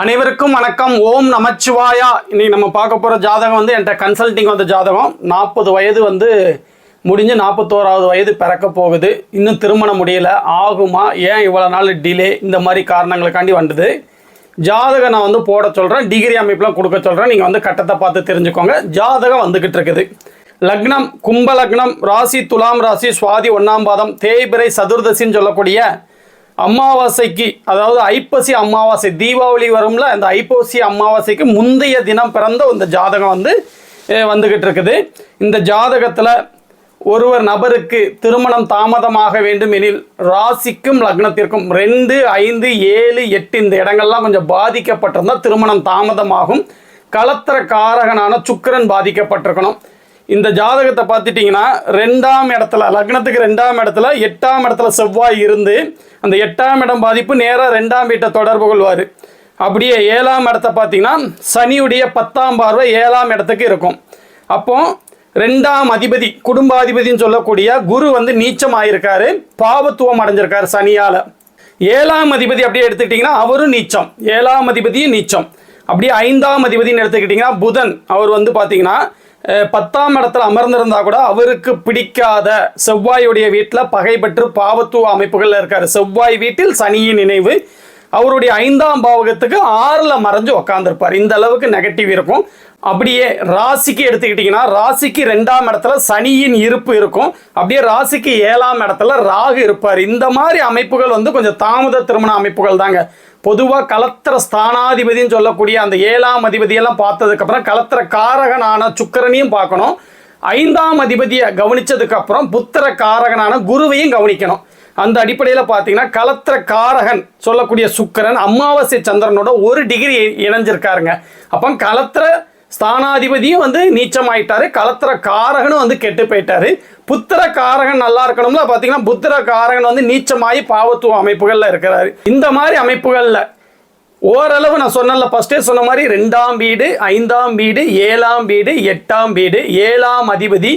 அனைவருக்கும் வணக்கம். ஓம் நமச்சிவாயா. இன்னைக்கு நம்ம பார்க்க போகிற ஜாதகம் வந்து என்கிட்ட கன்சல்டிங் வந்த ஜாதகம். நாற்பது வயது வந்து முடிஞ்சு நாற்பத்தோராவது வயது பிறக்க போகுது. இன்னும் திருமணம் முடியல. ஆகுமா? ஏன் இவ்வளோ நாள் டிலே இந்த மாதிரி காரணங்களுக்காண்டி வந்தது. ஜாதகம் நான் வந்து போட சொல்கிறேன் டிகிரி அமைப்பில் கொடுக்க சொல்கிறேன் நீங்கள் வந்து கட்டத்தை பார்த்து தெரிஞ்சுக்கோங்க. ஜாதகம் வந்துக்கிட்டு இருக்குது. லக்னம் கும்ப லக்னம் ராசி துலாம் ராசி சுவாதி ஒன்றாம் பாதம் தேய்பிரை சதுர்தசின்னு சொல்லக்கூடிய அமாவாசைக்கு அதாவது ஐப்பசி அமாவாசை தீபாவளி வரும்ல அந்த ஐப்பசி அமாவாசைக்கு முந்தைய தினம் பிறந்த இந்த ஜாதகம் வந்து வந்துக்கிட்டு இருக்குது. இந்த ஜாதகத்தில் ஒருவர் நபருக்கு திருமணம் தாமதமாக வேண்டும் எனில் ராசிக்கும் லக்னத்திற்கும் ரெண்டு ஐந்து ஏழு எட்டு இந்த இடங்கள்லாம் கொஞ்சம் பாதிக்கப்பட்டிருந்தால் திருமணம் தாமதமாகும். கலத்தர காரகனான சுக்கிரன் பாதிக்கப்பட்டிருக்கணும். இந்த ஜாதகத்தை பார்த்துட்டிங்கன்னா ரெண்டாம் இடத்துல லக்னத்துக்கு ரெண்டாம் இடத்துல எட்டாம் இடத்துல செவ்வாய் இருந்து அந்த எட்டாம் இடம் பாதிப்பு நேராக ரெண்டாம் வீட்டை தொடர்பு கொள்வார். அப்படியே ஏழாம் இடத்த பார்த்தீங்கன்னா சனியுடைய பத்தாம் பார்வை ஏழாம் இடத்துக்கு இருக்கும். அப்போ ரெண்டாம் அதிபதி குடும்பாதிபதின்னு சொல்லக்கூடிய குரு வந்து நீச்சம் ஆயிருக்காரு பாவத்துவம் அடைஞ்சிருக்காரு சனியால். ஏழாம் அதிபதி அப்படியே எடுத்துக்கிட்டிங்கன்னா அவரும் நீச்சம். ஏழாம் அதிபதியும் நீச்சம். அப்படியே ஐந்தாம் அதிபதினு எடுத்துக்கிட்டிங்கன்னா புதன் அவர் வந்து பார்த்தீங்கன்னா பத்தாம் இடத்துல அமர்ந்திருந்தா கூட அவருக்கு பிடிக்காத செவ்வாயுடைய வீட்டில் பகைப்பற்று பாவத்துவ அமைப்புகளில் இருக்காரு. செவ்வாய் வீட்டில் சனியின் நினைவு. அவருடைய ஐந்தாம் பாவகத்துக்கு ஆறில் மறைஞ்சு உக்காந்துருப்பார். இந்த அளவுக்கு நெகட்டிவ் இருக்கும். அப்படியே ராசிக்கு எடுத்துக்கிட்டிங்கன்னா ராசிக்கு ரெண்டாம் இடத்துல சனியின் இருப்பு இருக்கும். அப்படியே ராசிக்கு ஏழாம் இடத்துல ராகு இருப்பார். இந்த மாதிரி அமைப்புகள் வந்து கொஞ்சம் தாமத திருமண அமைப்புகள் தாங்க பொதுவாக கலத்திர ஸ்தானாதிபதின்னு சொல்லக்கூடிய அந்த ஏழாம் அதிபதியெல்லாம் பார்த்ததுக்கப்புறம் கலத்திர காரகனான சுக்கிரனையும் பார்க்கணும். ஐந்தாம் அதிபதியை கவனித்ததுக்கப்புறம் புத்திர காரகனான குருவையும் கவனிக்கணும். அந்த அடிப்படையில் பார்த்தீங்கன்னா கலத்திர காரகன் சொல்லக்கூடிய சுக்கிரன் அமாவாசை சந்திரனோட ஒரு டிகிரி இணைஞ்சிருக்காருங்க. அப்போ கலத்திர ஸ்தானாதிபதியும் வந்து நீச்சமாயிட்டாரு. கலத்திர காரகனும் வந்து கெட்டு போயிட்டாரு. புத்திர காரகன் நல்லா இருக்கணும்ல. பார்த்தீங்கன்னா புத்திர காரகன் வந்து நீச்சமாயி பாவத்துவ அமைப்புகளில் இருக்கிறாரு. இந்த மாதிரி அமைப்புகளில் ஓரளவு நான் சொன்னல ஃபஸ்ட்டே சொன்ன மாதிரி ரெண்டாம் வீடு ஐந்தாம் வீடு ஏழாம் வீடு எட்டாம் வீடு ஏழாம் அதிபதி.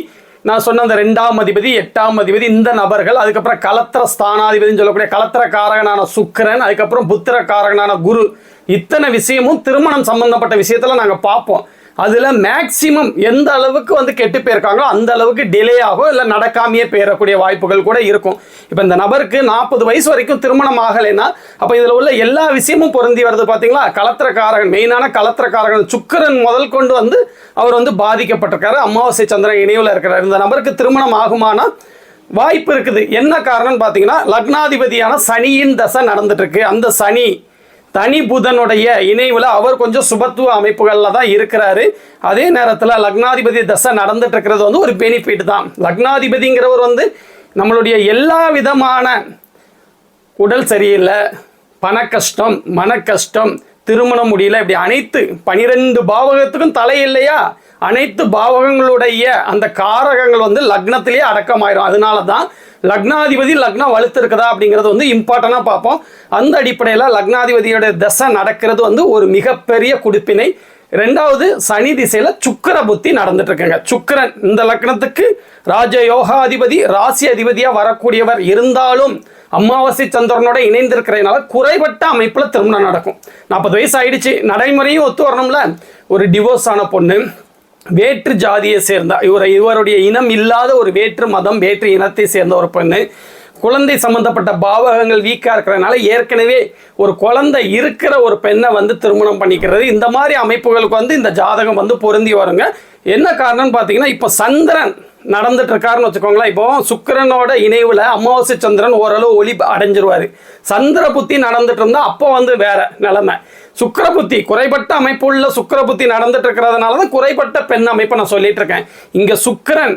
நான் சொன்ன அந்த ரெண்டாம் அதிபதி எட்டாம் அதிபதி இந்த நபர்கள் அதுக்கப்புறம் கலத்திர ஸ்தானாதிபதினு சொல்லக்கூடிய கலத்திர காரகனான சுக்கிரன் அதுக்கப்புறம் புத்திர காரகனான குரு. இத்தனை விஷயமும் திருமணம் சம்பந்தப்பட்ட விஷயத்தில் நாங்கள் பார்ப்போம். அதில் மேக்சிமம் எந்த அளவுக்கு வந்து கெட்டு போயிருக்காங்களோ அந்த அளவுக்கு டிலே ஆகும் இல்லை நடக்காமையே போயிடக்கூடிய வாய்ப்புகள் கூட இருக்கும். இப்போ இந்த நபருக்கு நாற்பது வயசு வரைக்கும் திருமணம் ஆகலைன்னா அப்போ இதில் உள்ள எல்லா விஷயமும் பொருந்தி வருது பார்த்தீங்களா கலத்திரக்காரகன் மெயினான கலத்திரக்காரகன் சுக்கிரன் முதல் கொண்டு வந்து அவர் வந்து பாதிக்கப்பட்டிருக்காரு. அமாவாசை சந்திரன் இணைவில் இருக்கிறார். இந்த நபருக்கு திருமணம் ஆகுமானா வாய்ப்பு இருக்குது. என்ன காரணம்னு பார்த்தீங்கன்னா லக்னாதிபதியான சனியின் தசை நடந்துட்டு இருக்கு. அந்த சனி தனி புதனுடைய இணைவில் அவர் கொஞ்சம் சுபத்துவ அமைப்புகளில் தான் இருக்கிறாரு. அதே நேரத்தில் லக்னாதிபதி தசை நடந்துட்டு இருக்கிறது வந்து ஒரு பெனிஃபிட் தான். லக்னாதிபதிங்கிறவர் வந்து நம்மளுடைய எல்லா விதமான உடல் சரியில்லை பண கஷ்டம் மன கஷ்டம் திருமணம் முடியல இப்படி அனைத்து பனிரெண்டு பாவகத்துக்கும் தலை இல்லையா? அனைத்து பாவகங்களுடைய அந்த காரகங்கள் வந்து லக்னத்திலேயே அடக்கமாயிரும். அதனால தான் லக்னாதிபதி லக்னம் வலுத்திருக்குதா அப்படிங்கிறது வந்து இம்பார்ட்டனாக பார்ப்போம். அந்த அடிப்படையில் லக்னாதிபதியோட தசை நடக்கிறது வந்து ஒரு மிகப்பெரிய குடிப்பினை. ரெண்டாவது சனி திசையில் சுக்கிர புத்தி நடந்துட்டு இருக்குங்க சுக்கிரன் இந்த லக்னத்துக்கு ராஜ யோகாதிபதி ராசி அதிபதியாக வரக்கூடியவர் இருந்தாலும் அமாவாசை சந்திரனோட இணைந்திருக்கிறதுனால குறைபட்ட அமைப்பில் திருமணம் நடக்கும். நாற்பது வயசு ஆயிடுச்சு. நடைமுறையும் ஒத்து வரணும்ல. ஒரு டிவோர்ஸ் ஆன பொண்ணு வேற்று ஜாதியை சேர்ந்த இவர் இவருடைய இனம் இல்லாத ஒரு வேற்று மதம் வேற்று இனத்தை சேர்ந்த ஒரு பெண்ணு. குழந்தை சம்பந்தப்பட்ட பாவகங்கள் வீக்காக இருக்கிறதுனால ஏற்கனவே ஒரு குழந்தை இருக்கிற ஒரு பெண்ணை வந்து திருமணம் பண்ணிக்கிறது. இந்த மாதிரி அமைப்புகளுக்கு வந்து இந்த ஜாதகம் வந்து பொருந்தி வருங்க. என்ன காரணம்னு பார்த்தீங்கன்னா இப்போ சந்திரன் நடந்துட்டு இருக்காருன்னு வச்சுக்கோங்களேன். இப்போ சுக்கரனோட இணைவில் அமாவாசை சந்திரன் ஓரளவு ஒளி அடைஞ்சிருவாரு. சந்திர புத்தி நடந்துட்டு இருந்தா அப்போ வந்து வேற நிலைமை. சுக்கர புத்தி குறைபட்ட அமைப்புள்ள சுக்கர புத்தி நடந்துட்டு இருக்கிறதுனால தான் குறைபட்ட பெண் அமைப்பை நான் சொல்லிட்டு இருக்கேன் இங்க சுக்கிரன்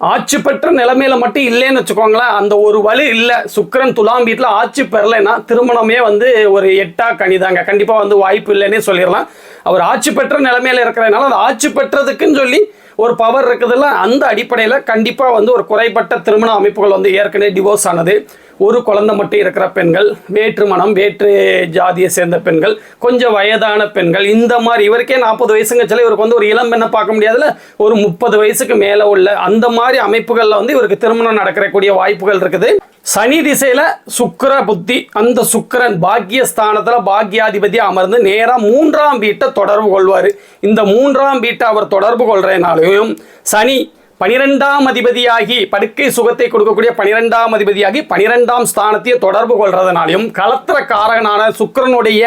ஆட்சி பெற்ற நிலைமையில மட்டும் இல்லைன்னு வச்சுக்கோங்களேன். அந்த ஒரு வழி இல்லை. சுக்கரன் துலாம் வீட்டில் ஆட்சி பெறலைன்னா திருமணமே வந்து ஒரு எட்டா கணிதாங்க கண்டிப்பாக வந்து வாய்ப்பு இல்லைன்னே சொல்லிடலாம். அவர் ஆட்சி பெற்ற நிலைமையில இருக்கிறதுனால அந்த ஆட்சி பெற்றதுக்குன்னு சொல்லி ஒரு பவர் இருக்குதுல்ல அந்த அடிப்படையில் கண்டிப்பாக வந்து ஒரு குறைபட்ட திருமண அமைப்புகள் வந்து ஏற்கனவே டிவோர்ஸ் ஆனது. ஒரு குழந்தை மட்டும் இருக்கிற பெண்கள் வேற்று மனம் வேற்று ஜாதியை சேர்ந்த பெண்கள் கொஞ்சம் வயதான பெண்கள் இந்த மாதிரி இவருக்கே நாற்பது வயசுங்க சில இவருக்கு வந்து ஒரு இளம் பெண்ணை பார்க்க முடியாதுல ஒரு முப்பது வயசுக்கு மேலே உள்ள அந்த மாதிரி அமைப்புகளில் வந்து இவருக்கு திருமணம் நடக்கக்கூடிய வாய்ப்புகள் இருக்குது. சனி திசையில சுக்கர புத்தி அந்த சுக்கிரன் பாக்கியஸ்தானத்துல பாக்கியாதிபதி அமர்ந்து நேரா மூன்றாம் வீட்டை தொடர்பு கொள்வார். இந்த மூன்றாம் வீட்டை அவர் தொடர்பு கொள்றதுனாலையும் சனி பனிரெண்டாம் அதிபதியாகி படுக்கை சுகத்தை கொடுக்கக்கூடிய பனிரெண்டாம் அதிபதியாகி பனிரெண்டாம் ஸ்தானத்தையே தொடர்பு கொள்றதுனாலையும் கலத்திர காரகனான சுக்கரனுடைய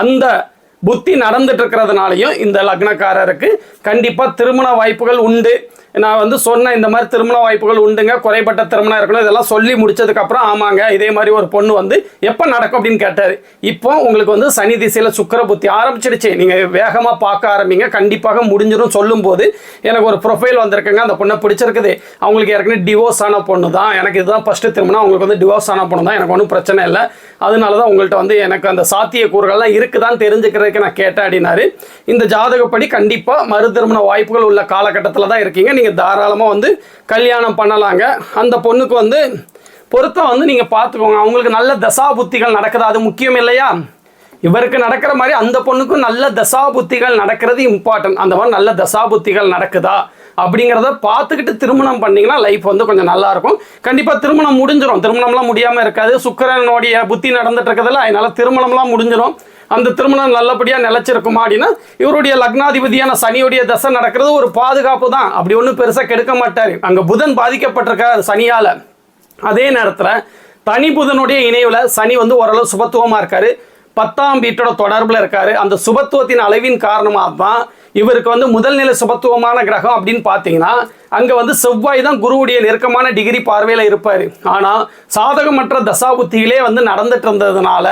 அந்த புத்தி நடந்துட்டு இருக்கிறதுனாலையும் இந்த லக்னக்காரருக்கு கண்டிப்பாக திருமண வாய்ப்புகள் உண்டு. நான் வந்து சொன்னேன் இந்த மாதிரி திருமண வாய்ப்புகள் உண்டுங்க குறைபட்ட திருமணம் இருக்கணும் இதெல்லாம் சொல்லி முடிச்சதுக்கப்புறம் ஆமாங்க இதே மாதிரி ஒரு பொண்ணு வந்து எப்போ நடக்கும் அப்படின்னு கேட்டார். இப்போ உங்களுக்கு வந்து சனி திசையில் சுக்கர புத்தி ஆரம்பிச்சிடுச்சு. நீங்கள் வேகமாக பார்க்க ஆரம்பிங்க கண்டிப்பாக முடிஞ்சிடும் சொல்லும்போது எனக்கு ஒரு ப்ரொஃபைல் வந்திருக்குங்க அந்த பொண்ணை பிடிச்சிருக்குது. அவங்களுக்கு ஏற்கனவே டிவோர்ஸ் ஆன பொண்ணு தான் எனக்கு இதுதான் ஃபஸ்ட்டு திருமணம் அவங்களுக்கு வந்து டிவோர்ஸ் ஆன பொண்ணு தான். எனக்கு ஒன்றும் பிரச்சனை இல்லை. அதனால தான் உங்கள்கிட்ட வந்து எனக்கு அந்த சாத்திய கூறுகள்லாம் இருக்குதான்னு தெரிஞ்சுக்கிறதுக்கு நான் கேட்டேன் அப்படின்னாரு. இந்த ஜாதகப்படி கண்டிப்பாக மறு திருமண வாய்ப்புகள் உள்ள காலகட்டத்தில் தான் இருக்கீங்க. நீங்கள் தாராளமாக வந்து கல்யாணம் பண்ணலாங்க. அந்த பொண்ணுக்கு வந்து பொருத்தம் வந்து நீங்கள் பார்த்துக்கோங்க அவங்களுக்கு நல்ல தசா புத்திகள் நடக்குது. அது முக்கியம் இல்லையா? இவருக்கு நடக்கிற மாதிரி அந்த பொண்ணுக்கும் நல்ல தசா புத்திகள் நடக்கிறது இம்பார்ட்டன்ட் அந்த மாதிரி நல்ல தசா புத்திகள் நடக்குதா? அப்படிங்கிறத பார்த்துக்கிட்டு திருமணம் பண்ணிங்கன்னா லைஃப் வந்து கொஞ்சம் நல்லா இருக்கும். கண்டிப்பாக திருமணம் முடிஞ்சிடும் திருமணம்லாம் முடியாமல் இருக்காது. சுக்கரனுடைய புத்தி நடந்துட்டு இருக்கிறதுல அதனால் திருமணம்லாம் முடிஞ்சிடும் அந்த திருமணம் நல்லபடியாக நிலச்சிருக்குமா அப்படின்னா இவருடைய லக்னாதிபதியான சனியுடைய தசை நடக்கிறது ஒரு பாதுகாப்பு தான். அப்படி ஒன்றும் பெருசாக கெடுக்க மாட்டார். அங்கே புதன் பாதிக்கப்பட்டிருக்கார் சனியால். அதே நேரத்தில் தனி புதனுடைய இணைவில் சனி வந்து ஓரளவு சுபத்துவமாக இருக்கார். பத்தாம் வீட்டோட தொடர்பில் இருக்கார். அந்த சுபத்துவத்தின் அளவின் காரணமாக தான் இவருக்கு வந்து முதல் நிலை சுபத்துவமான கிரகம் அப்படின்னு பார்த்தீங்கன்னா அங்கே வந்து செவ்வாய் தான் குருவுடைய நெருக்கமான டிகிரி பார்வையில் இருப்பார். ஆனால் சாதகமற்ற தசாபுத்திகளே வந்து நடந்துட்டு இருந்ததுனால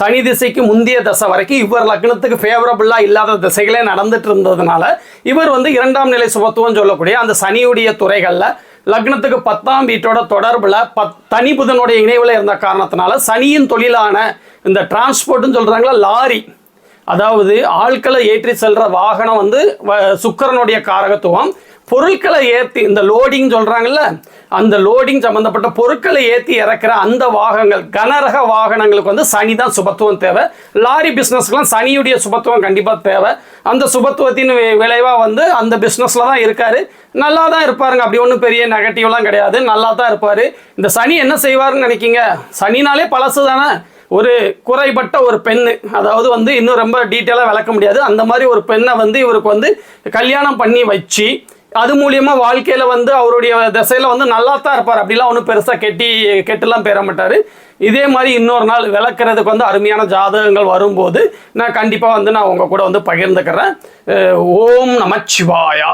சனி திசைக்கு முந்தைய தசை வரைக்கும் இவர் லக்னத்துக்கு ஃபேவரபுளாக இல்லாத திசைகளே நடந்துட்டு இருந்ததுனால இவர் வந்து இரண்டாம் நிலை சுபத்துவம் சொல்லக்கூடிய அந்த சனியுடைய துறைகளில் லக்னத்துக்கு பத்தாம் வீட்டோட தொடர்பில் பத் தனி புதனுடைய இணைவில் இருந்த காரணத்தினால சனியின் தொழிலான இந்த டிரான்ஸ்போர்ட்னு சொல்கிறாங்களா லாரி. அதாவது ஆட்களை ஏற்றி செல்ற வாகனம் வந்து வ- சுக்கிரனுடைய காரகத்துவம். பொருட்களை ஏற்றி இந்த லோடிங் சொல்கிறாங்கல்ல அந்த லோடிங் சம்மந்தப்பட்ட பொருட்களை ஏற்றி இறக்குற அந்த வாகனங்கள் கனரக வாகனங்களுக்கு வந்து சனி தான் சுபத்துவம் தேவை. லாரி பிஸ்னஸ்க்குலாம் சனியுடைய சுபத்துவம் கண்டிப்பாக தேவை. அந்த சுபத்துவத்தின் விளைவாக வந்து அந்த பிஸ்னஸில் தான் இருக்கார். நல்லா தான் இருப்பாருங்க அப்படி ஒன்றும் பெரிய நெகட்டிவ்லாம் கிடையாது. நல்லா தான் இருப்பார். இந்த சனி என்ன செய்வாருன்னு நினைக்கிங்க? சனினாலே பழசு தானே ஒரு குறைபட்ட ஒரு பெண்ணு. அதாவது வந்து இன்னும் ரொம்ப டீட்டெயிலாக விளக்க முடியாது. அந்த மாதிரி ஒரு பெண்ணை வந்து இவருக்கு வந்து கல்யாணம் பண்ணி வச்சு அது மூலியமாக வாழ்க்கையில் வந்து அவருடைய திசையில் வந்து நல்லா தான் இருப்பார். அப்படிலாம் ஒன்றும் பெருசாக கெட்டி கெட்டுலாம் பெற மாட்டார். இதே மாதிரி இன்னொரு நாள் விளக்குறதுக்கு வந்து அருமையான ஜாதகங்கள் வரும்போது நான் கண்டிப்பாக வந்து நான் உங்கள் கூட வந்து பகிர்ந்துக்கிறேன். ஓம் நமச்சிவாயா.